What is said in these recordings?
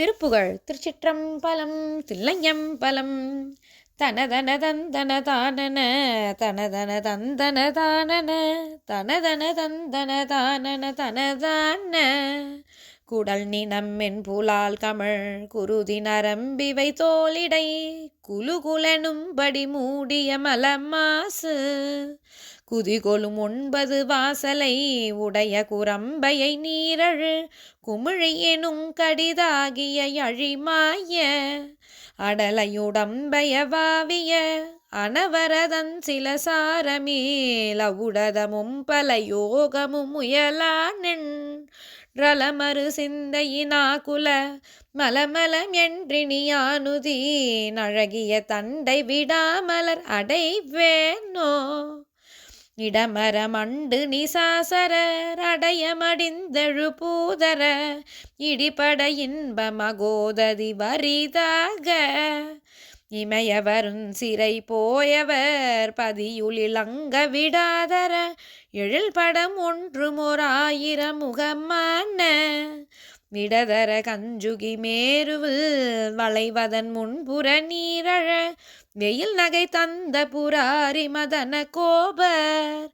திருப்புகழ் திருச்சிற்றம்பலம் தில்லையம்பலம். தனதன தந்தன தானன தனதன. தந்தன தானன தனதன தந்தன தானன தனதான குடல் நினம்மென் புலால் கமழ் குருதி நரம்பிவை தோலிடை குலுகுலனும்படி மூடிய மலமாசு குதிகொலும் ஒன்பது வாசலை உடைய குரம்பையை நீரழு. குமிழி எனும் கடிதாகிய அழிமாய. அடலையுடம்பைய வாவிய அனவரதன் சில சாரமேல உடதமும் பல யோகமும் முயலானென். ரலமறு சிந்தையினா குல மலமலம் என்றினியானுதி நழகிய தண்டை விடாமலர் அடைவேனோ? இடமர மண்டு நிசாசரர் அடையமடிந்தழு பூதர இடிபட இன்ப மகோததி வரிதாக இமையவரும் சிறை போயவர் பதியுளிலங்க விடாதர எழில் படம் ஒன்றும் ஓர் ஆயிரம் முகமான விடதர கஞ்சுகி மேருவில் வளைவதன் முன்புற நீரழ வெயில் நகை தந்த புராரி மதன கோபர்.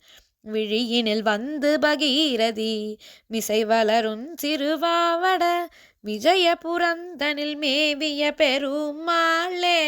விழியினில் வந்து பகீரதி மிசை வளரும் சிறுவாவட விஜய புரந்தனில் மேவிய பெருமாளே.